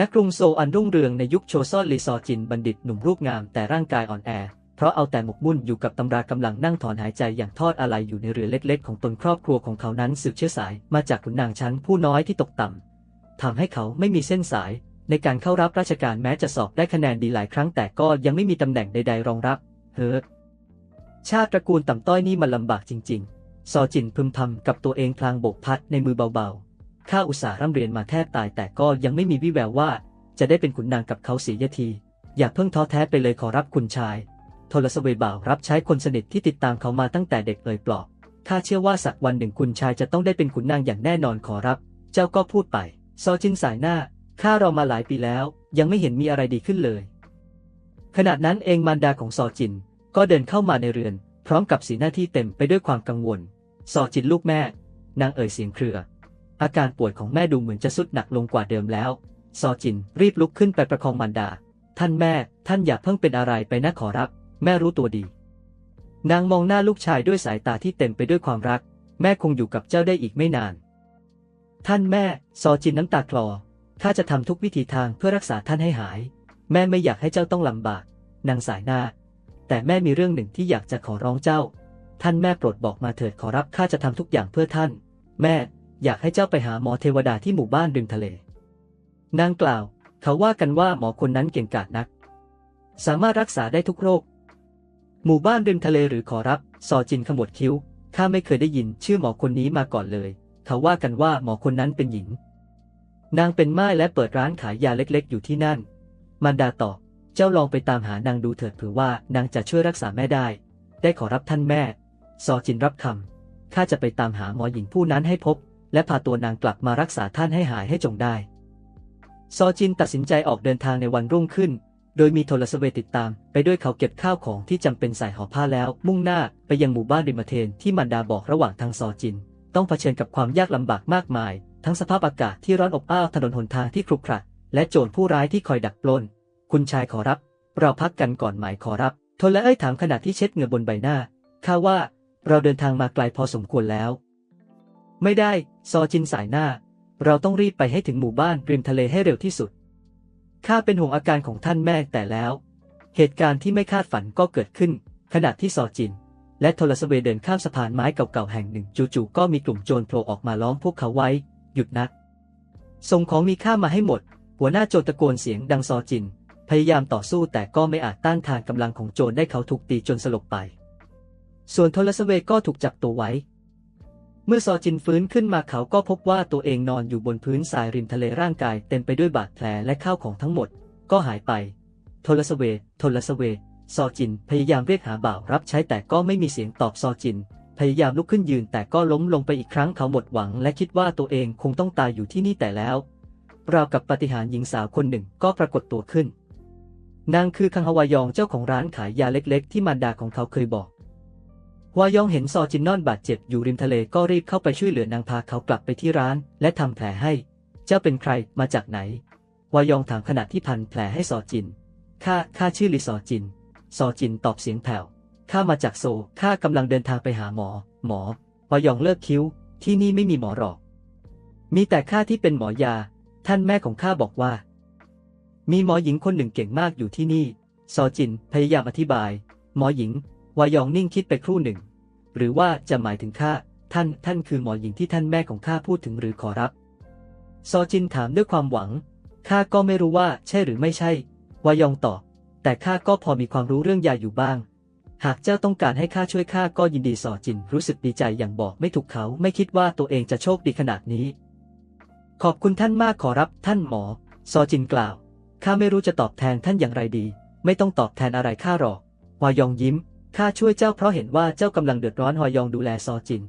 นักกรุงโซอันรุ่งเรืองในยุคโชซอนลีซอจินบัณฑิตหนุ่มรูปงามแต่ร่างกายอ่อนแอ เพราะเอาแต่หมกมุ่นอยู่กับตำรากำลังนั่งถอนหายใจอย่างทอดอะไรอยู่ในเรือเล็กๆ ของตนครอบครัวของเขานั้นสืบเชื้อสายมาจากขุนนางชั้นผู้น้อยที่ตกต่ำทำให้เขาไม่มีเส้นสาย ในการเข้ารับราชการแม้จะสอบได้คะแนนดีหลายครั้งแต่ก็ยังไม่มีตำแหน่งใดๆรองรับ เฮ้อชาติตระกูลต่ำต้อยนี่มันลำบากจริง ๆ ซอจินพึมพำกับตัวเองพลางโบกพัดในมือเบาๆ ข้าอุตส่าห์ร่ำเรียนมาแทบตายแต่ก็ยังไม่มีวิแววว่า จะได้เป็นขุนนางกับเขาเสียที อย่าเพิ่งท้อแท้ไปเลยขอรับคุณชายโทรสเวยบ่าวรับใช้คนสนิทที่ติดตามเขามาตั้งแต่เด็กเอ่ยปลอบข้าเชื่อว่าสักวันหนึ่งคุณชายจะต้องได้เป็นขุนนางอย่างแน่นอนขอรับ เจ้าก็พูดไป ซอจินสายหน้า ข้ารอมาหลายปีแล้ว ยังไม่เห็นมีอะไรดีขึ้นเลย ขณะนั้นเองมารดาของซอจิน ก็เดินเข้ามาในเรือน พร้อมกับสีหน้าที่เต็มไปด้วยความกังวล ซอจินลูกแม่ นางเอ่ยเสียงเครือ อาการป่วยของแม่ดูเหมือนจะสุดหนักลงกว่าเดิมแล้ว ซอจินรีบลุกขึ้นไปประคองมารดา ท่านแม่ ท่านอย่าเพิ่งเป็นอะไรไปนะขอรับ แม่รู้ตัวดี นางมองหน้าลูกชายด้วยสายตาที่เต็มไปด้วยความรัก แม่คงอยู่กับเจ้าได้อีกไม่นาน ท่านแม่ ซอจินน้ำตาคลอ ข้าจะทำทุกวิธีทางเพื่อรักษาท่านให้หาย แม่ไม่อยากให้เจ้าต้องลำบาก นางสายหน้า แต่แม่มีเรื่องหนึ่งที่อยากจะขอร้องเจ้า ท่านแม่โปรดบอกมาเถิดขอรับข้าจะทำทุกอย่างเพื่อท่าน แม่ อยากให้เจ้าไปหาหมอเทวดาที่หมู่บ้านริมทะเล นางกล่าว เขาว่ากันว่าหมอคนนั้นเก่งกาจนัก สามารถรักษาได้ทุกโรค หมู่บ้านริมทะเลหรือขอรับ ซอจินขมวดคิ้ว ข้าไม่เคยได้ยินชื่อหมอคนนี้มาก่อนเลย เขาว่ากันว่าหมอคนนั้นเป็นหญิง นางเป็นม่ายและเปิดร้านขายยาเล็กๆ อยู่ที่นั่นมารดาตอบ เจ้าลองไปตามหานางดูเถิดเผื่อว่านางจะช่วยรักษาแม่ได้ ได้ขอรับท่านแม่ ซอจินรับคำข้าจะไปตามหาหมอหญิงผู้นั้นให้พบ และพาตัวนางกลับมารักษาท่านให้หายให้จงได้ ซอจินตัดสินใจออกเดินทางในวันรุ่งขึ้น โดยมีโทรสเวย์ติดตาม ไปด้วยเขาเก็บข้าวของที่จำเป็นใส่ห่อผ้าแล้ว มุ่งหน้าไปยังหมู่บ้านริมเทนที่มันดาบอกระหว่างทางซอจิน ต้องเผชิญกับความยากลำบากมากมาย ทั้งสภาพอากาศที่ร้อนอบอ้าวถนนหนทางที่ครุขระและโจรผู้ร้ายที่คอยดักปล้น คุณชายขอรับ เราพักกันก่อนไหมขอรับทนและเอ้ยถามขณะที่เช็ดเหงื่อบนใบหน้าข้าว่าเราเดินทางมาไกลพอสมควรแล้ว ไม่ได้ ซอจินสายหน้า เราต้องรีบไปให้ถึงหมู่บ้านริมทะเลให้เร็วที่สุด ข้าเป็นห่วงอาการของท่านแม่แต่แล้ว เหตุการณ์ที่ไม่คาดฝันก็เกิดขึ้น ขณะที่ซอจิน และโทรสเวเดินข้ามสะพานไม้เก่าๆแห่งหนึ่ง จู่ๆก็มีกลุ่มโจรโผล่ออกมาล้อมพวกเขาไว้ หยุดนัก ส่งของมีค่ามาให้หมด หัวหน้าโจรตะโกนเสียงดังซอจิน พยายามต่อสู้แต่ก็ไม่อาจต้านทานกำลังของโจรได้เขาถูกตีจนสลบไป ส่วนโทรสเวก็ถูกจับตัวไว้ เมื่อซอจินฟื้นขึ้นมาเขาก็พบว่าตัวเองนอนอยู่บนพื้นทรายริมทะเลร่างกายเต็มไปด้วยบาดแผลและข้าวของทั้งหมด ก็หายไป โทรสเว โทรสเว ซอจินพยายามเรียกหาบ่าวรับใช้แต่ก็ไม่มีเสียงตอบซอจิน พยายามลุกขึ้นยืนแต่ก็ล้มลงไปอีกครั้งเขาหมดหวัง และคิดว่าตัวเองคงต้องตายอยู่ที่นี่แต่แล้ว ราวกับปฏิหารหญิงสาวคนหนึ่งก็ปรากฏตัวขึ้น นางคือคังฮวายองเจ้าของร้านขายยาเล็ก ๆ ที่มารดาของเขาเคยบอก วายองเห็นซอจินนอนบาดเจ็บอยู่ริมทะเลก็รีบเข้าไปช่วยเหลือนางพาเขากลับไปที่ร้าน และทำแผลให้ เจ้าเป็นใครมาจากไหน วายองถามขณะที่พันแผลให้ซอจิน ข้า ข้าชื่อลิซอจิน ซอจินตอบเสียงแผ่ว ข้ามาจากโซ ข้ากำลังเดินทางไปหาหมอ หมอ วายองเลิกคิ้ว ที่นี่ไม่มีหมอหรอก มีแต่ข้าที่เป็นหมอยา ท่านแม่ของข้าบอกว่า มีหมอหญิงคนหนึ่งเก่งมากอยู่ที่นี่ ซอจินพยายามอธิบาย หมอหญิง วายองนิ่งคิดไปครู่หนึ่ง หรือว่าจะหมายถึงข้าท่านท่านคือหมอหญิงที่ท่านแม่ของข้าพูดถึงหรือขอรับ ซอจินถามด้วยความหวังข้าก็ไม่รู้ว่าใช่หรือไม่ใช่วายองตอบแต่ข้าก็พอมีความรู้เรื่องยาอยู่บ้าง หากเจ้าต้องการให้ข้าช่วยข้าก็ยินดีซอจินรู้สึกดีใจอย่างบอกไม่ถูกเขาไม่คิดว่าตัวเองจะโชคดีขนาดนี้ ขอบคุณท่านมากขอรับท่านหมอ ซอจินกล่าวข้าไม่รู้จะตอบแทนท่านอย่างไรดี ไม่ต้องตอบแทนอะไรข้าหรอกฮวยองยิ้ม ข้าช่วยเจ้าเพราะเห็นว่าเจ้ากำลังเดือดร้อนฮวยองดูแลซอจิน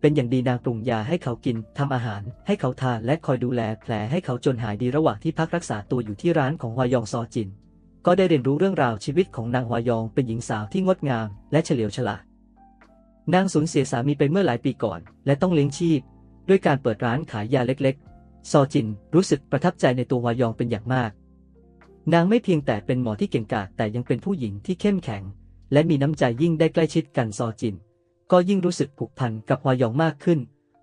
เป็นอย่างดีนางปรุงยาให้เขากินทำอาหาร ให้เขาทานและคอยดูแลแผลให้เขาจนหายดีระหว่างที่พักรักษาตัวอยู่ที่ร้านของฮวยองซอจิน ก็ได้เรียนรู้เรื่องราวชีวิตของนางฮวยองเป็นหญิงสาวที่งดงาม และเฉลียวฉลาดนางสูญเสียสามีไปเมื่อหลายปีก่อน และต้องเลี้ยงชีพ ด้วยการเปิดร้านขายยาเล็กๆ ซอจินรู้สึกประทับใจในตัวฮวยองเป็นอย่างมาก นางไม่เพียงแต่เป็นหมอที่เก่งกาจแต่ยังเป็นผู้หญิงที่เข้มแข็ง และมีน้ำใจยิ่งได้ใกล้ชิดกันซอจิน ก็ยิ่งรู้สึกผูกพันกับฮวายองมากขึ้น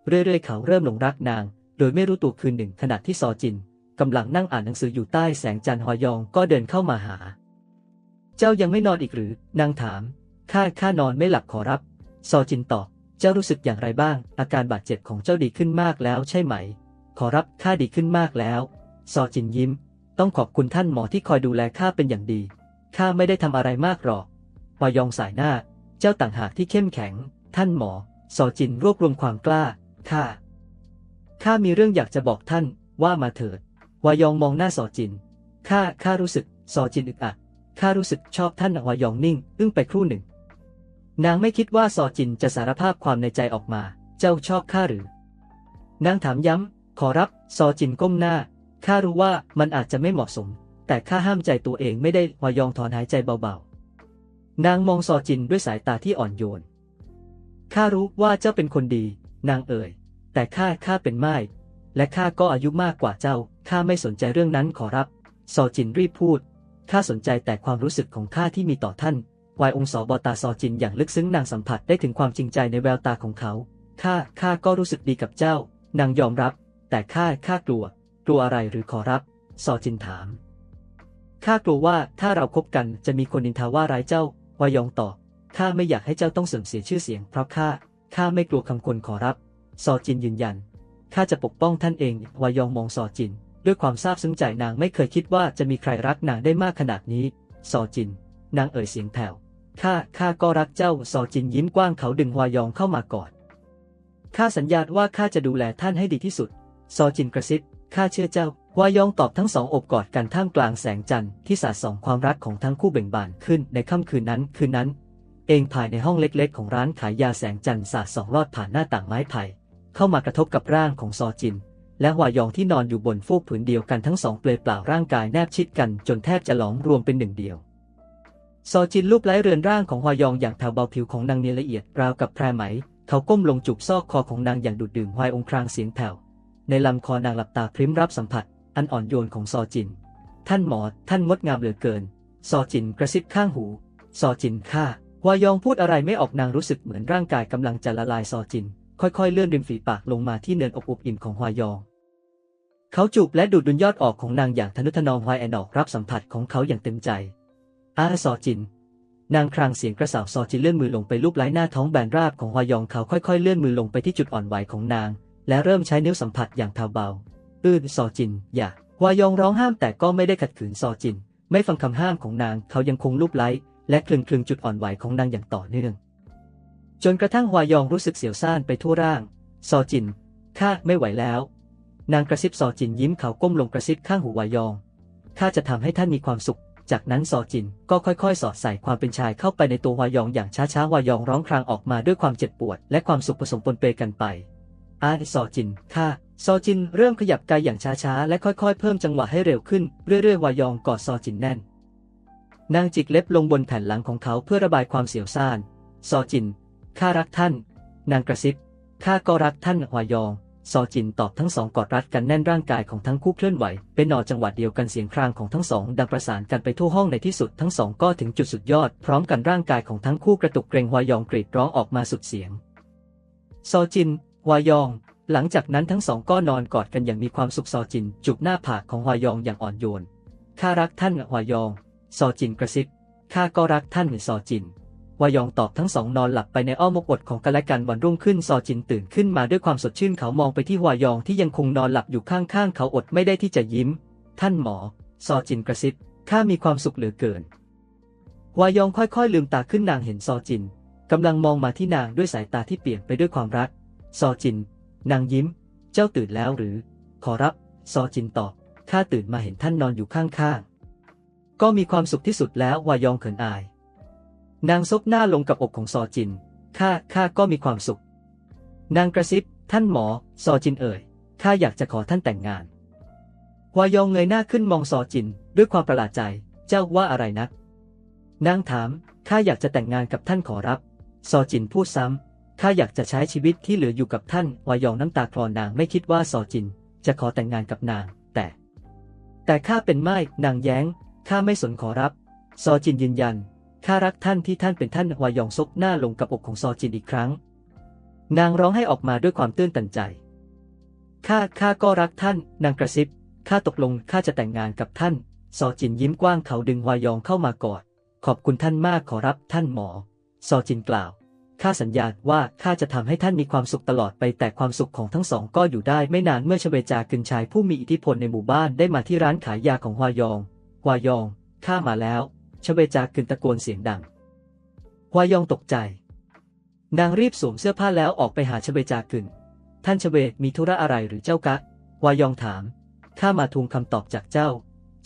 เรื่อยๆ เขาเริ่มหลงรักนาง โดยไม่รู้ตัวคืนหนึ่งขณะที่ซอจินกำลังนั่งอ่านหนังสืออยู่ใต้แสงจันทร์ฮอยองก็เดินเข้ามาหา เจ้ายังไม่นอนอีกหรือ นางถาม ข้าข้านอนไม่หลับขอรับ ซอจินตอบ เจ้ารู้สึกอย่างไรบ้าง อาการบาดเจ็บของเจ้าดีขึ้นมากแล้วใช่ไหม ขอรับข้าดีขึ้นมากแล้ว ซอจินยิ้ม ต้องขอบคุณท่านหมอที่คอยดูแลข้าเป็นอย่างดี ข้าไม่ได้ทำอะไรมากหรอก วายองสายหน้า เจ้าต่างหากที่เข้มแข็ง ท่านหมอซอจินรวบรวมความกล้าข้าข้ามีเรื่องอยากจะบอกท่านว่ามาเถิดวายองมองหน้าซอจินข้าข้ารู้สึกซอจินอึกอักข้ารู้สึกชอบท่านวายองนิ่ง อึ้งไปครู่หนึ่ง นางไม่คิดว่าซอจินจะสารภาพความในใจออกมา เจ้าชอบข้าหรือ นางถามย้ำ ขอรับซอจินก้มหน้าข้ารู้ว่ามันอาจจะไม่เหมาะสม แต่ข้าห้ามใจตัวเองไม่ได้วายองถอนหายใจเบา นางมองซอจินด้วยสายตาที่อ่อนโยน ข้ารู้ว่าเจ้าเป็นคนดี นางเอ่ย แต่ข้าข้าเป็นไม้และข้าก็อายุมากกว่าเจ้า ข้าไม่สนใจเรื่องนั้นขอรับ ซอจินรีบพูด ข้าสนใจแต่ความรู้สึกของข้าที่มีต่อท่านวายองค์สอบอตาซอจินอย่างลึกซึ้งนางสัมผัสได้ถึงความจริงใจในแววตาของเขา ข้า ข้าก็รู้สึกดีกับเจ้า นางยอมรับ แต่ข้า ข้ากลัว กลัวอะไรหรือขอรับ ซอจินถาม ข้ากลัวว่าถ้าเราคบกันจะมีคนนินทาว่าร้ายเจ้า วายองตอบข้าไม่อยากให้เจ้าต้องเสื่อมเสียชื่อเสียง เพราะข้า ข้าไม่กลัวคำคนขอรับ ซอจินยืนยัน ข้าจะปกป้องท่านเอง วายองมองซอจิน ด้วยความซาบซึ้งใจนางไม่เคยคิดว่าจะมีใครรักนางได้มากขนาดนี้ ซอจิน นางเอ่ยเสียงแผ่ว ข้า ข้าก็รักเจ้า ซอจินยิ้มกว้างเขาดึงวายองเข้ามากอด ข้าสัญญาว่าข้าจะดูแลท่านให้ดีที่สุด ซอจินกระซิบ ข้าเชื่อเจ้า วายองตอบทั้งสองอบกอดกันท่ามกลางแสงจันทร์ที่สาดส่องความรักของทั้งคู่เบ่งบานขึ้นในค่ำคืนนั้นคืนนั้น เองภายในห้องเล็กๆ ของร้านขายยาแสงจันทร์สาดส่องลอดผ่านหน้าต่างไม้ไผ่เข้ามากระทบกับร่างของซอจิน และวายองที่นอนอยู่บนฟูกผืนเดียวกันทั้งสองเปลอยเปล่าร่างกายแนบชิดกันจนแทบจะหลอมรวมเป็นหนึ่งเดียวซอจินลูบไล้เรือนร่างของฮวยองอย่างแถวเบาผิวของนางเนียละเอียดราวกับแพรไหม เขาก้มลงจูบซอกคอของนางอย่างดูดดื่มฮวยองครางเสียงแผ่ว ในลำคอนางหลับตาพริ้มรับสัมผัส อันอ่อนโยนของซอจิน ท่านหมอ ท่านงดงามเหลือเกิน ซอจินกระซิบข้างหู ซอจินข้าวายองพูดอะไรไม่ออกนางรู้สึกเหมือนร่างกายกำลังจะละลายซอจิน ค่อยๆ เลื่อนริมฝีปากลงมาที่เนินอกอุบอิ่มของฮวายอง เขาจูบและดูดดุนยอดออกของนางอย่างทนุถนอมฮวายแอนออกรับสัมผัสของเขาอย่างเต็มใจ อาซอจิน นางครางเสียงกระสาวซอจินเลื่อนมือลงไปลูบไล้หน้าท้องแบนราบของฮวายองเขาค่อยๆ เลื่อนมือลงไปที่จุดอ่อนไหวของนาง และเริ่มใช้นิ้วสัมผัสอย่างเบา อื้อซอจิน อย่า วายองร้องห้ามแต่ก็ไม่ได้ขัดขืนซอจิน ไม่ฟังคำห้ามของนาง เขายังคงลูบไล้ และคลึงคลึงจุดอ่อนไหวของนางอย่างต่อเนื่อง จนกระทั่งฮวายองรู้สึกเสียวซ่านไปทั่วร่าง ซอจิน ข้าไม่ไหวแล้ว นางกระซิบซอจินยิ้มเขาก้มลงกระซิบข้างหูวายอง ข้าจะทำให้ท่านมีความสุข จากนั้นซอจินก็ค่อยๆ สอดใส่ความเป็นชายเข้าไปในตัววายองอย่างช้าๆ วายองร้องครางออกมาด้วยความเจ็บปวด และความสุขผสมปนเปกันไป อาซอจินข้าซอจินเริ่มขยับกายอย่างช้าๆ และค่อยๆ เพิ่มจังหวะให้เร็วขึ้น เรื่อยๆ วายองกอดซอจินแน่น นางจิกเล็บลงบนแผ่นหลังของเขาเพื่อระบายความเสียวซ่าน ซอจิน ข้ารักท่าน นางกระซิบ ข้าก็รักท่านวายอง ซอจินตอบทั้งสองกอดรัดกันแน่นร่างกายของทั้งคู่เคลื่อนไหว เป็นหนอจังหวะเดียวกันเสียงครางของทั้งสอง ดังประสานกันไปทั่วห้องในที่สุดทั้งสองก็ถึงจุดสุดยอด พร้อมกันร่างกายของทั้งคู่กระตุกเกรงวายองกรีดร้องออกมาสุดเสียง ซอจิน วายอง หลังจากนั้นทั้งสองก็นอนกอดกันอย่างมีความสุขซอจิน จุบหน้าผากของวายองอย่างอ่อนโยน ข้ารักท่านวายอง ซอจินกระซิบ ข้าก็รักท่านซอจินวายองตอบทั้งสองนอนหลับไปในอ้อมอกอดของกันและกันวันรุ่งขึ้นซอจินตื่นขึ้นมาด้วยความสดชื่นเขามองไปที่วายองที่ยังคงนอนหลับอยู่ข้างๆ เขาอดไม่ได้ที่จะยิ้ม ท่านหมอ ซอจินกระซิบ ข้ามีความสุขเหลือเกิน วายองค่อยๆ ลืมตาขึ้นนางเห็นซอจินกำลังมองมาที่นางด้วยสายตาที่เปลี่ยนไปด้วยความรัก ซอจิน นางยิ้ม เจ้าตื่นแล้วหรือ ขอรับ ซอจินตอบ ข้าตื่นมาเห็นท่านนอนอยู่ข้างๆ ก็มีความสุขที่สุดแล้ววายองเขินอาย นางซบหน้าลงกับอกของซอจิน ข้า ข้าก็มีความสุข นางกระซิบ ท่านหมอ ซอจินเอ่ย ข้าอยากจะขอท่านแต่งงาน วายองเงยหน้าขึ้นมองซอจิน ด้วยความประหลาดใจ เจ้าว่าอะไรนัก นางถาม ข้าอยากจะแต่งงานกับท่านขอรับ ซอจินพูดซ้ำ ข้าอยากจะใช้ชีวิตที่เหลืออยู่กับท่านวายองน้ำตาคลอนางไม่คิดว่าซอจิน จะขอแต่งงานกับนาง แต่ แต่ข้าเป็นไม้นางแย้งข้าไม่สนขอรับ ซอจินยืนยันข้ารักท่านที่ท่านเป็นท่านวายองซบหน้าลงกับอกของซอจินอีกครั้ง นางร้องให้ออกมาด้วยความตื้นตันใจข้าข้าก็รักท่าน นางกระซิบข้าตกลงข้าจะแต่งงานกับท่าน ซอจินยิ้มกว้างเขาดึงวายองเข้ามากอดขอบคุณท่านมากขอรับท่านหมอ ซอจินกล่าว ข้าสัญญาว่าข้าจะทำให้ท่านมีความสุขตลอดไปแต่ความสุขของทั้งสองก็อยู่ได้ไม่นานเมื่อชเวจากึนชายผู้มีอิทธิพลในหมู่บ้านได้มาที่ร้านขายยาของฮวายองฮวายอง ข้ามาแล้วชเวจากึนตะโกนเสียงดังฮวายองตกใจ นางรีบสวมเสื้อผ้าแล้วออกไปหาชเวจากึนท่านชเวมีธุระอะไรหรือเจ้ากะฮวายองถามข้ามาทวงคำตอบจากเจ้า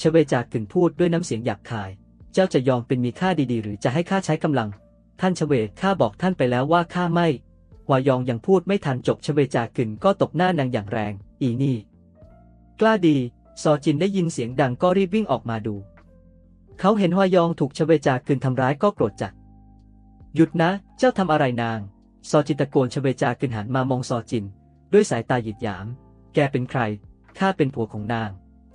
ชเวจากึนพูดด้วยน้ำเสียงหยาบคาย เจ้าจะยอมเป็นมีค่าดีๆ หรือจะให้ข้าใช้กำลัง ท่านชเวข้าบอกท่านไปแล้วว่าข้าไม่วายองยังพูดไม่ทันจบชเวจากึนก็ตบหน้านางอย่างแรง อีนี่ กล้าดีซอจินได้ยินเสียงดังก็รีบวิ่งออกมาดู เขาเห็นฮวายองถูกชเวจากึนทำร้ายก็โกรธจัด หยุดนะ เจ้าทำอะไรนาง ซอจินตะโกนชเวจากึนหันมามองซอจิน ด้วยสายตาหยิดหยาม แกเป็นใคร ข้าเป็นผัวของนาง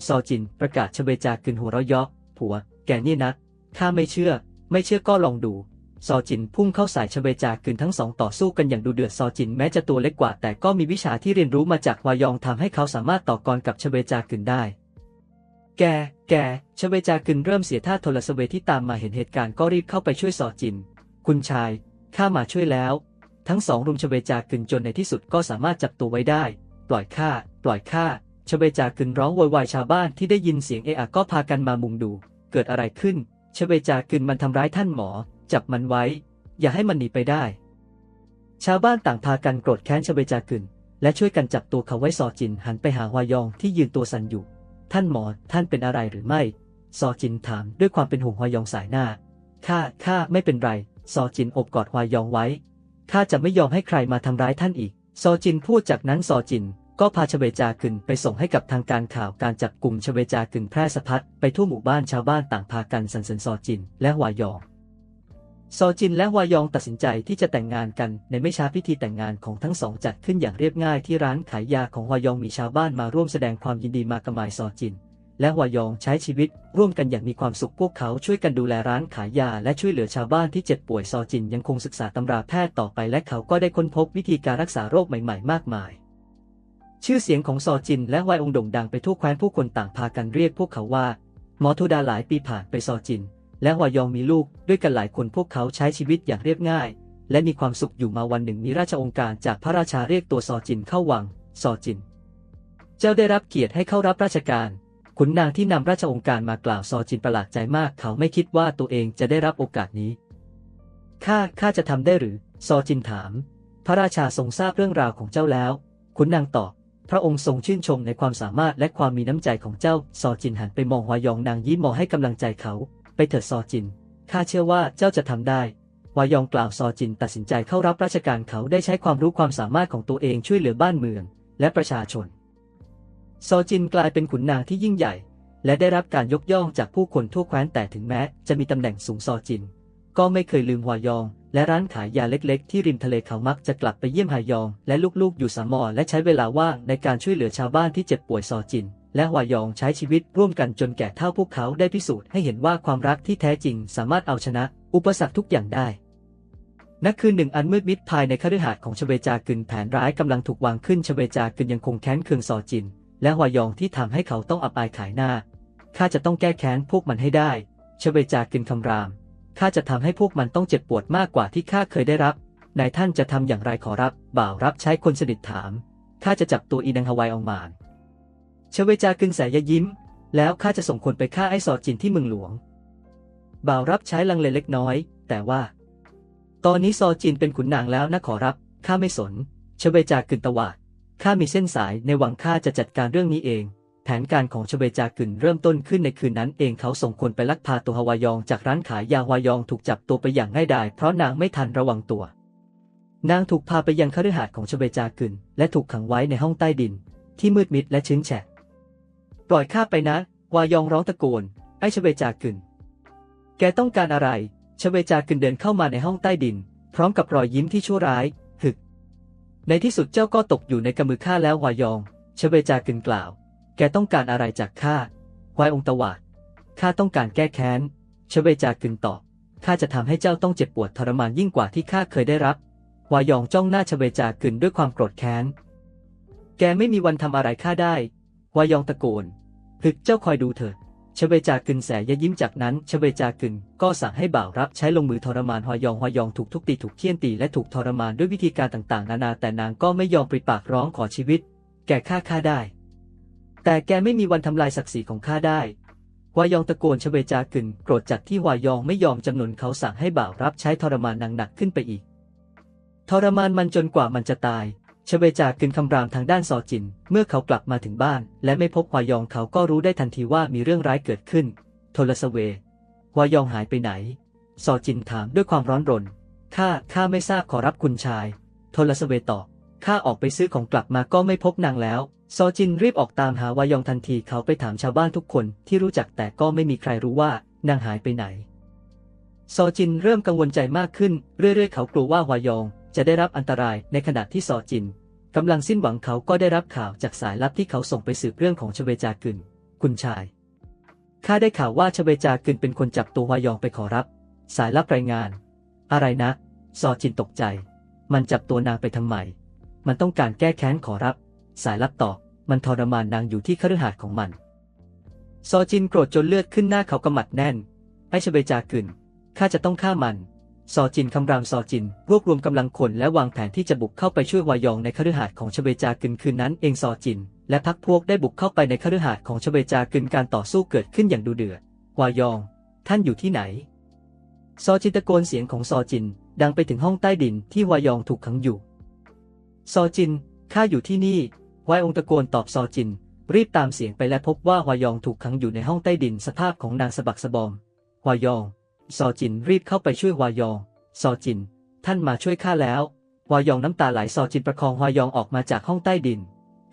ซอจินประกาศชเวจากึนหัวเราะยาะผัว แกนี่นะข้าไม่เชื่อ ไม่เชื่อก็ลองดู ซอจินพุ่งเข้าใส่ชเวจากึนทั้งสองต่อสู้กันอย่างดูเดือดซอจินแม้จะตัวเล็กกว่า แต่ก็มีวิชาที่เรียนรู้มาจากวายองทำให้เขาสามารถต่อกรกับชเวจากึนได้ แก แกชเวจากึนเริ่มเสียท่าโทรสเวที่ตามมาเห็นเหตุการณ์ก็รีบเข้าไปช่วยซอจิน คุณชายข้ามาช่วยแล้ว ทั้งสองรุมชเวจากึนจนในที่สุดก็สามารถจับตัวไว้ได้ ปล่อยข้าปล่อยข้าชเวจากึนร้องโวยวายชาวบ้านที่ได้ยินเสียงเอะอะก็พากันมามุงดู เกิดอะไรขึ้นชเวจากึนมันทำร้ายท่านหมอ จับมันไว้ อย่าให้มันหนีไปได้ ชาวบ้านต่างพากันโกรธแค้นชเวจากึนและช่วยกันจับตัวเขาไว้ซอจินหันไปหาฮวายองที่ยืนตัวสั่นอยู่ ท่านหมอท่านเป็นอะไรหรือไม่ ซอจินถามด้วยความเป็นห่วงฮวายองสายหน้า ข้า ข้าไม่เป็นไร ซอจินอบกอดฮวายองไว้ ข้าจะไม่ยอมให้ใครมาทำร้ายท่านอีก ซอจินพูดจากนั้นซอจินก็พาชเวจากึนไปส่งให้กับทางการข่าวการจับกลุ่มชเวจากึนแพร่สะพัดไปทั่วหมู่บ้านชาวบ้านต่างพากันสรรเสริญซอจินและฮวายอง ซอจินและฮวายองตัดสินใจที่จะแต่งงานกันในไม่ช้าพิธีแต่งงานของทั้งสองจัดขึ้นอย่างเรียบง่ายที่ร้านขายยาของฮวายองมีชาวบ้านมาร่วมแสดงความยินดีมากมายซอจิน และฮวายองใช้ชีวิตร่วมกันอย่างมีความสุขพวกเขาช่วยกันดูแลร้านขายยาและช่วยเหลือชาวบ้านที่เจ็บป่วยซอจินยังคงศึกษาตำราแพทย์ต่อไปและเขาก็ได้ค้นพบวิธีการรักษาโรคใหม่ๆ มากมายชื่อเสียงของซอจินและฮวายองโด่งดังไปทั่วแคว้นผู้คนต่างพากันเรียกพวกเขาว่าหมอทูดาหลายปีผ่านไปซอจิน และฮวายองมีลูกด้วยกันหลายคนพวกเขาใช้ชีวิตอย่างเรียบง่าย และมีความสุขอยู่มาวันหนึ่งมีราชองค์การจากพระราชาเรียกตัวซอจินเข้าวัง ซอจิน เจ้าได้รับเกียรติให้เข้ารับราชการขุนนางที่นำราชองค์การมากล่าวซอจินประหลาดใจมาก เขาไม่คิดว่าตัวเองจะได้รับโอกาสนี้ ข้า ข้าจะทำได้หรือ ซอจินถาม พระราชาทรงทราบเรื่องราวของเจ้าแล้ว ขุนนางตอบ พระองค์ทรงชื่นชมในความสามารถและความมีน้ำใจของเจ้า ซอจินหันไปมองฮวายองนางยิ้มมองให้กำลังใจเขา ไปเถิดซอจิน ข้าเชื่อว่าเจ้าจะทำได้ วายองกล่าวซอจินตัดสินใจเข้ารับราชการเขาได้ใช้ความรู้ความสามารถของตัวเองช่วยเหลือบ้านเมือง และประชาชน ซอจินกลายเป็นขุนนางที่ยิ่งใหญ่ และได้รับการยกย่องจากผู้คนทั่วแคว้นแต่ถึงแม้จะมีตำแหน่งสูงซอจิน ก็ไม่เคยลืมฮวายอง และร้านขายยาเล็กๆ ที่ริมทะเลเขามักจะกลับไปเยี่ยมฮายอง และลูกๆ อยู่สามอและใช้เวลาว่างในการช่วยเหลือชาวบ้านที่เจ็บป่วยซอจิน และฮวายองใช้ชีวิตร่วมกันจนแก่เท่าพวกเขาได้พิสูจน์ให้เห็นว่าความรักที่แท้จริงสามารถเอาชนะ อุปสรรคทุกอย่างได้ณคืนหนึ่งอันมืดมิดภายในคฤหาสน์ของชเวจากึนแผนร้ายกำลังถูกวางขึ้นชเวจากึนยังคงแค้นเคืองซอจิน และฮวายองที่ทำให้เขาต้องอับอายขายหน้าข้าจะต้องแก้แค้นพวกมันให้ได้ชเวจากึนคำรามข้าจะทำให้พวกมันต้องเจ็บปวดมากกว่าที่ข้าเคยได้รับนายท่านจะทำอย่างไรขอรับ บ่าวรับใช้คนสนิทถามข้าจะจับตัวอีนังฮวายออกมา นชเวจากึนแสยยิ้ม แล้วข้าจะส่งคนไปฆ่าไอ้ซอจินที่เมืองหลวง บ่าวรับใช้ลังเลเล็กน้อย แต่ว่า ตอนนี้ซอจินเป็นขุนนางแล้วนะขอรับข้าไม่สนเชเวจากึนตวาดข้ามีเส้นสายในหวังข้าจะจัดการเรื่องนี้เอง แผนการของชเวจากึนเริ่มต้นขึ้นในคืนนั้นเองเขาส่งคนไปลักพาตัวฮวายองจากร้านขายยาฮวายองถูกจับตัวไปอย่างง่ายดายเพราะนางไม่ทันระวังตัว นางถูกพาไปยังคฤหาสน์ของชเวจากึนและถูกขังไว้ในห้องใต้ดิน ที่มืดมิดและชื้นแฉะ ปล่อยข้าไปนะ วายองร้องตะโกน ไอ้ชเวจากึน แกต้องการอะไร ชเวจากึนเดินเข้ามาในห้องใต้ดิน พร้อมกับรอยยิ้มที่ชั่วร้าย หึก ในที่สุดเจ้าก็ตกอยู่ในกำมือข้าแล้ววายอง ชเวจากึนกล่าว แกต้องการอะไรจากข้าวายองค์ตวาดข้าต้องการแก้แค้น ชเวจากึนตอบ ข้าจะทำให้เจ้าต้องเจ็บปวดทรมานยิ่งกว่าที่ข้าเคยได้รับ วายองจ้องหน้าชเวจากึนด้วยความโกรธแค้น แกไม่มีวันทำอะไรข้าได้ วายองตะโกนพึกเจ้าคอยดูเถิดชเวจากึนแสยะยิ้มจากนั้นชเวจากึนก็สั่งให้บ่าวรับใช้ลงมือทรมานฮอยองฮอยองถูกทุบตีถูกเคี่ยนตีและถูกทรมานด้วยวิธีการต่างๆ นานาแต่นางก็ไม่ยอมปริปากร้องขอชีวิต แกฆ่าข้าได้ แต่แกไม่มีวันทำลายศักดิ์ศรีของข้าได้วายองตะโกนชเวจากึนโกรธจัดที่วายองไม่ยอมจำนนเขาสั่งให้บ่าวรับใช้ทรมานนางหนักขึ้นไปอีก ทรมานมันจนกว่ามันจะตาย ชเวจากึนคำรามทางด้านซอจิน เมื่อเขากลับมาถึงบ้าน และไม่พบวายองเขาก็รู้ได้ทันทีว่ามีเรื่องร้ายเกิดขึ้น โทรสเววายองหายไปไหน ซอจินถามด้วยความร้อนรน ข้า ข้าไม่ทราบขอรับคุณชาย โทรสเวตอบ ข้าออกไปซื้อของกลับมาก็ไม่พบนางแล้ว ซอจินรีบออกตามหาวายองทันทีเขาไปถามชาวบ้านทุกคนที่รู้จักแต่ก็ไม่มีใครรู้ว่านางหายไปไหน ซอจินเริ่มกังวลใจมากขึ้น เรื่อยๆ เขากลัวว่าวายอง จะได้รับอันตรายในขณะที่ซอจินกำลังสิ้นหวังเขาก็ได้รับข่าวจากสายลับที่เขาส่งไปสืบเรื่องของชเวจากึนคุณชายข้าได้ข่าวว่าชเวจากึนเป็นคนจับตัววายองไปขอรับ สายลับรายงาน อะไรนะ ซอจินตกใจ มันจับตัวนางไปทำไม มันต้องการแก้แค้นขอรับ สายลับตอบมันทรมานนางอยู่ที่คฤหาสน์ของมัน ซอจินโกรธจนเลือดขึ้นหน้าเขากำมัดแน่นไอ้ชเวจากึนข้าจะต้องฆ่ามัน ซอจินคำรามซอจิน รวบรวมกำลังคนและวางแผนที่จะบุกเข้าไปช่วยวายองในคฤหาสน์ของชเวจากึนคืนนั้นเองซอจิน และพักพวกได้บุกเข้าไปในคฤหาสน์ของชเวจากึนการต่อสู้เกิดขึ้นอย่างดูเดือดวายอง ท่านอยู่ที่ไหน ซอจินตะโกนเสียงของซอจิน ดังไปถึงห้องใต้ดินที่วายองถูกขังอยู่ ซอจินข้าอยู่ที่นี่วายองตะโกนตอบซอจิน รีบตามเสียงไปและพบว่าวายองถูกขังอยู่ในห้องใต้ดินสภาพของนางสะบักสะบอมวายอง ซอจินรีบเข้าไปช่วยวายอง ซอจิน ท่านมาช่วยข้าแล้ว วายองน้ำตาไหลซอจินประคองวายองออกมาจากห้องใต้ดิน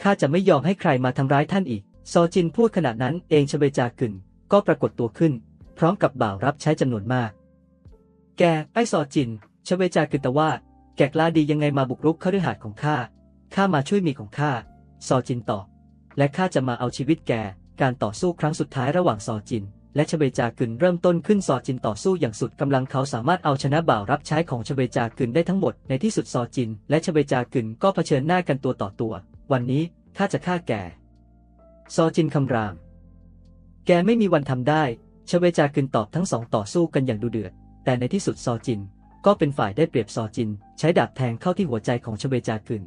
ข้าจะไม่ยอมให้ใครมาทำร้ายท่านอีก ซอจินพูดขณะนั้นเองชเบจากึนก็ปรากฏตัวขึ้น พร้อมกับบ่าวรับใช้จำนวนมาก แก ไอซอจินชเวจากึนตะว่า แกกล้าดียังไงมาบุกรุกคฤหาสน์ของข้า ข้ามาช่วยมีของข้า ซอจินตอบ และข้าจะมาเอาชีวิตแก การต่อสู้ครั้งสุดท้ายระหว่างซอจิน และชเวจากึนเริ่มต้นขึ้นซอจินต่อสู้อย่างสุดกำลังเขาสามารถเอาชนะบ่าวรับใช้ของชเวจากึนได้ทั้งหมดในที่สุดซอจิน และชเวจากึนก็เผชิญหน้ากันตัวต่อตัว วันนี้ข้าจะฆ่าแกซอจินคำราม แกไม่มีวันทำได้ชเวจากึนตอบทั้งสองต่อสู้กันอย่างดุเดือด แต่ในที่สุดซอจิน ก็เป็นฝ่ายได้เปรียบซอจิน ใช้ดาบแทงเข้าที่หัวใจของชเวจากึน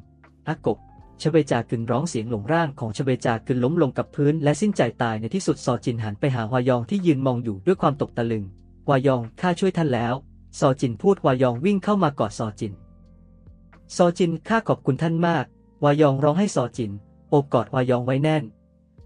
อากบ ชเวจากึนร้องเสียงหลงร่างของชเวจากึนล้มลงกับพื้นและสิ้นใจตายในที่สุดซอจินหันไปหาวายองที่ยืนมองอยู่ด้วยความตกตะลึงวายองข้าช่วยท่านแล้ว ซอจินพูดวายองวิ่งเข้ามากอดซอจิน ซอจินข้าขอบคุณท่านมากวายองร้องให้ซอจิน โอบกอดวายองไว้แน่น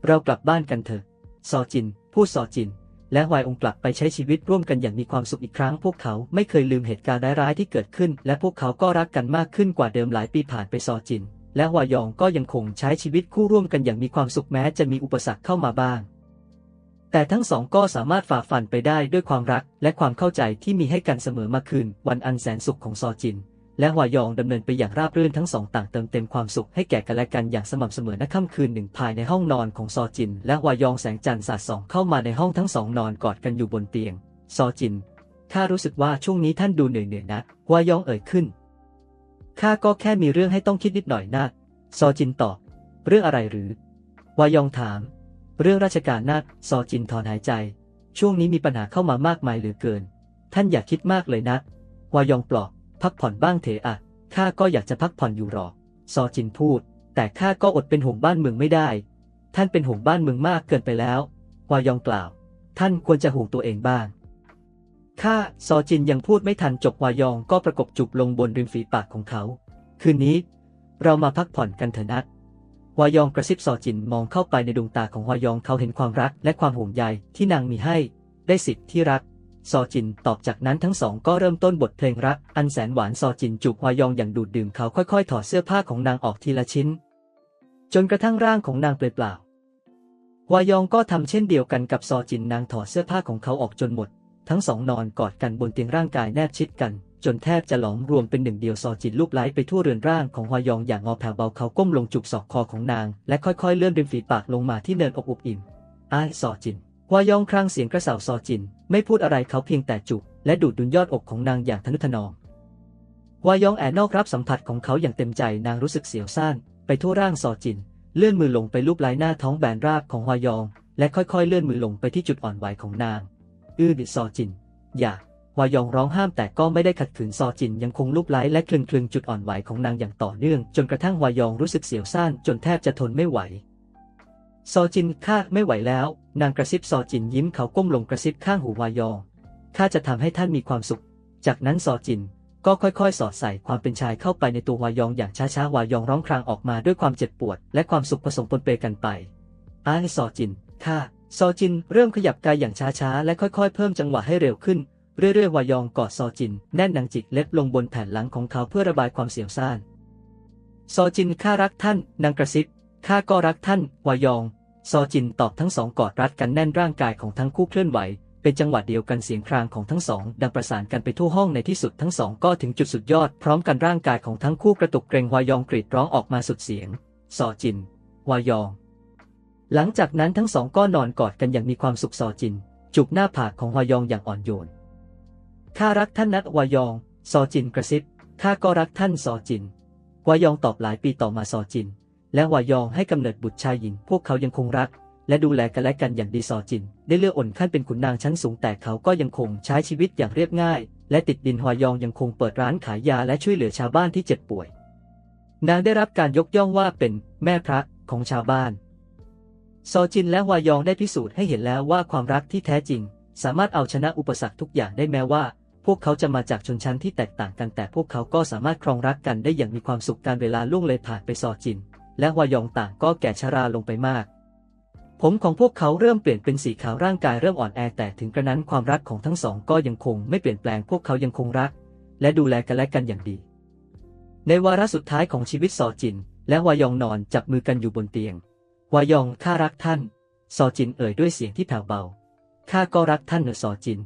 เรากลับบ้านกันเถอะ ซอจิน พูดซอจิน และวายองกลับไปใช้ชีวิตร่วมกันอย่างมีความสุขอีกครั้ง พวกเขาไม่เคยลืมเหตุการณ์ร้ายๆที่เกิดขึ้น และพวกเขาก็รักกันมากขึ้นกว่าเดิมหลายปีผ่านไปซอจิน และวายองก็ยังคงใช้ชีวิตคู่ร่วมกันอย่างมีความสุขแม้จะมีอุปสรรคเข้ามาบ้าง แต่ทั้งสองก็สามารถฝ่าฟันไปได้ด้วยความรักและความเข้าใจที่มีให้กันเสมอมาคืน วันอันแสนสุขของซอจิน และฮวายองดำเนินไปอย่างราบรื่นทั้งสองต่างเติมเต็มความสุขให้แก่กันและกันอย่างสม่ำเสมอณค่ำคืนหนึ่งภายในห้องนอนของซอจิน และฮวายองแสงจันทร์สาดส่องเข้ามาในห้องทั้งสองนอนกอดกันอยู่บนเตียง ซอจินข้ารู้สึกว่าช่วงนี้ท่านดูเหนื่อยๆนะฮวายองเอ่ยขึ้น ข้าก็แค่มีเรื่องให้ต้องคิดนิดหน่อยนะซอจินตอบ เรื่องอะไรหรือ วายองถาม เรื่องราชการนะซอจินถอนหายใจ ช่วงนี้มีปัญหาเข้ามามากมายเหลือเกิน ท่านอย่าคิดมากเลยนะ วายองปลอบพักผ่อนบ้างเถอะข้าก็อยากจะพักผ่อนอยู่หรอก ซอจินพูด แต่ข้าก็อดเป็นห่วงบ้านเมืองไม่ได้ ท่านเป็นห่วงบ้านเมืองมากเกินไปแล้ว วายองกล่าว ท่านควรจะห่วงตัวเองบ้าง ข้าซอจินยังพูดไม่ทันจบวายองก็ประกบจุบลงบนริมฝีปากของเขา คืนนี้ เรามาพักผ่อนกันเถอะนะวายองกระซิบซอจินมองเข้าไปในดวงตาของวายองเขาเห็นความรักและความห่วงใยที่นางมีให้ ได้สิทธิ์ที่รัก ซอจินตอบจากนั้นทั้งสองก็เริ่มต้นบทเพลงรัก อันแสนหวานซอจินจูบวายองอย่างดูดดื่มเขาค่อยๆ ถอดเสื้อผ้าของนางออกทีละชิ้น จนกระทั่งร่างของนางเปลเปล่า วายองก็ทำเช่นเดียวกันกับซอจินนางถอดเสื้อผ้าของเขาออกจนหมด ทั้งสองนอนกอดกันบนเตียงร่างกายแนบชิดกัน จนแทบจะหลอมรวมเป็นหนึ่งเดียวซอจินลูบไล้ไปทั่วเรือนร่างของฮวยองอย่างงอแผ่วเบาเขาก้มลงจุกศอกคอของนาง และค่อยๆเลื่อนริมฝีปากลงมาที่เนินอกอุบอิ่มไอ้ซอจินฮวยองครางเสียงกระเสาซอจิน ไม่พูดอะไรเขาเพียงแต่จุบและดูดดุลยอดอกของนางอย่างทนุถนอมฮวยองแอนนอกรับสัมผัสของเขาอย่างเต็มใจนางรู้สึกเสียวซ่านไปทั่วร่างซอจิน เลื่อนมือลงไปลูบไล้หน้าท้องแบนราบของฮวยอง และค่อยๆเลื่อนมือลงไปที่จุดอ่อนไหวของนาง อื้อดิซอจิน อย่าวายองร้องห้ามแต่ก็ไม่ได้ขัดขืนซอจินยังคงลูบไล้และคลึงคลึงจุดอ่อนไหวของนางอย่างต่อเนื่อง จนกระทั่งวายองรู้สึกเสียวซ่านจนแทบจะทนไม่ไหว ซอจินข้าไม่ไหวแล้ว นางกระซิบซอจินยิ้มเขาก้มลงกระซิบข้างหูวายองข้าจะทำให้ท่านมีความสุข จากนั้นซอจินก็ค่อยๆ สอดใส่ความเป็นชายเข้าไปในตัววายองอย่างช้าๆวายองร้องครางออกมาด้วยความเจ็บปวด และความสุขผสมปนเปกันไปอ้าซอจินข้า ซอจินเริ่มขยับกายอย่างช้าๆ และค่อยๆ เพิ่มจังหวะให้เร็วขึ้น เรื่อยๆ วายองกอดซอจิน แน่นหนังจิกเล็บลงบนแผ่นหลังของเขาเพื่อระบายความเสียวซ่าน ซอจินข้ารักท่าน นางกระซิบข้าก็รักท่าน วายอง ซอจินตอบทั้งสองกอดรัดกันแน่นร่างกายของทั้งคู่เคลื่อนไหว เป็นจังหวะเดียวกันเสียงครางของทั้งสอง ดังประสานกันไปทั่วห้องในที่สุดทั้งสองก็ถึงจุดสุดยอด พร้อมกันร่างกายของทั้งคู่กระตุกเกรงวายองกรีดร้องออกมาสุดเสียง ซอจิน วายอง หลังจากนั้นทั้งสองก็นอนกอดกันอย่างมีความสุขซอจิน จุบหน้าผากของวายองอย่างอ่อนโยน ข้ารักท่านนักวายอง ซอจินกระซิบ ข้าก็รักท่านซอจิน วายองตอบหลายปีต่อมาซอจิน และวายองให้กำเนิดบุตรชายหญิง พวกเขายังคงรัก และดูแลกันและกันอย่างดีซอจิน ได้เลื่อนอ่อนขั้นเป็นขุนนางชั้นสูงแต่เขาก็ยังคงใช้ชีวิตอย่างเรียบง่าย และติดดินฮวยองยังคงเปิดร้านขายยาและช่วยเหลือชาวบ้านที่เจ็บป่วย นางได้รับการยกย่องว่าเป็นแม่พระของชาวบ้าน ซอจินและวายองได้พิสูจน์ให้เห็นแล้วว่าความรักที่แท้จริง สามารถเอาชนะอุปสรรคทุกอย่างได้แม้ว่า พวกเขาจะมาจากชนชั้นที่แตกต่างกันแต่พวกเขาก็สามารถครองรักกันได้อย่างมีความสุขการเวลาล่วงเลยผ่านไปซอจิน และวายองต่างก็แก่ชราลงไปมาก ผมของพวกเขาเริ่มเปลี่ยนเป็นสีขาวร่างกายเริ่มอ่อนแอแต่ถึงกระนั้นความรักของทั้งสองก็ยังคงไม่เปลี่ยนแปลงพวกเขายังคงรัก และดูแลกันและกันอย่างดี ในวาระสุดท้ายของชีวิตซอจิน และวายองนอนจับมือกันอยู่บนเตียง วายองข้ารักท่าน ซอจินเอ่ยด้วยเสียงที่แผ่วเบา ข้าก็รักท่านเนอะซอจิน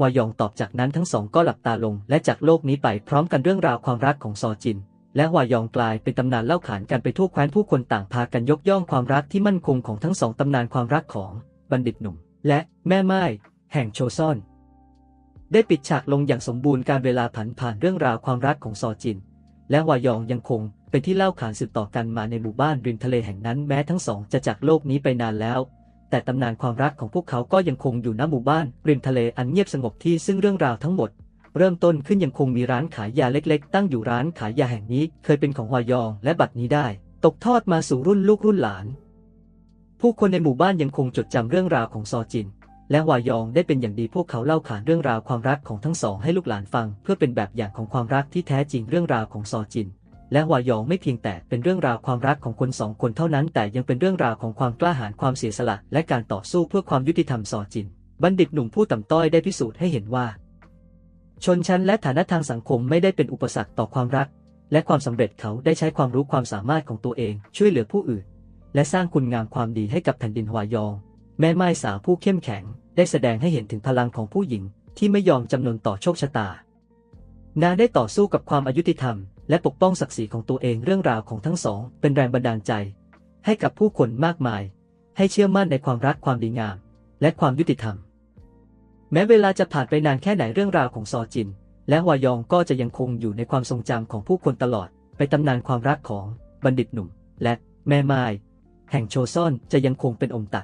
วายองตอบจากนั้นทั้งสองก็หลับตาลงและจากโลกนี้ไปพร้อมกันเรื่องราวความรักของซอจิน และวายองกลายเป็นตำนานเล่าขานกันไปทั่วแคว้นผู้คนต่างพากันยกย่องความรักที่มั่นคงของทั้งสองตำนานความรักของบัณฑิตหนุ่ม และแม่ไม้แห่งโชซ่อน ได้ปิดฉากลงอย่างสมบูรณ์การเวลาผันผ่านเรื่องราวความรักของซอจิน และวายองยังคง เป็นที่เล่าขานสืบต่อกันมาในหมู่บ้านริมทะเลแห่งนั้นแม้ทั้งสองจะจากโลกนี้ไปนานแล้ว แต่ตำนานความรักของพวกเขาก็ยังคงอยู่ณหมู่บ้านริมทะเลอันเงียบสงบที่ซึ่งเรื่องราวทั้งหมด เริ่มต้นขึ้นยังคงมีร้านขายยาเล็กๆ ตั้งอยู่ร้านขายยาแห่งนี้ เคยเป็นของฮวายอง และบัดนี้ได้ ตกทอดมาสู่รุ่นลูกรุ่นหลาน ผู้คนในหมู่บ้านยังคงจดจำเรื่องราวของซอจินและวายองได้เป็นอย่างดีพวกเขาเล่าขานเรื่องราวความรักของทั้งสองให้ลูกหลานฟัง เพื่อเป็นแบบอย่างของความรักที่แท้จริงเรื่องราวของซอจิน และวายองไม่เพียงแต่เป็นเรื่องราวความรักของคนสองคนเท่านั้น แต่ยังเป็นเรื่องราวของความกล้าหาญความเสียสละ และการต่อสู้เพื่อความยุติธรรมซอจิน บัณฑิตหนุ่มผู้ต่ำต้อยได้พิสูจน์ให้เห็นว่า ชนชั้นและฐานะทางสังคมไม่ได้เป็นอุปสรรคต่อความรัก และความสำเร็จเขาได้ใช้ความรู้ความสามารถของตัวเอง ช่วยเหลือผู้อื่น และสร้างคุณงามความดีให้กับแผ่นดินฮวายอง แม่ไม้สาวผู้เข้มแข็ง ได้แสดงให้เห็นถึงพลังของผู้หญิง ที่ไม่ยอมจำนนต่อโชคชะตานางได้ต่อสู้กับความอายุติธรรม และปกป้องศักดิ์ศรีของตัวเองเรื่องราวของทั้งสอง เป็นแรงบันดาลใจ ให้กับผู้คนมากมาย ให้เชื่อมั่นในความรักความดีงาม และความยุติธรรม แม้เวลาจะผ่านไปนานแค่ไหนเรื่องราวของซอจิน และฮวายองก็จะยังคงอยู่ในความทรงจำของผู้คนตลอด ไปตำนานความรักของบัณฑิตหนุ่ม และแม่ไม้แห่งโชซอนจะยังคงเป็นอมตะ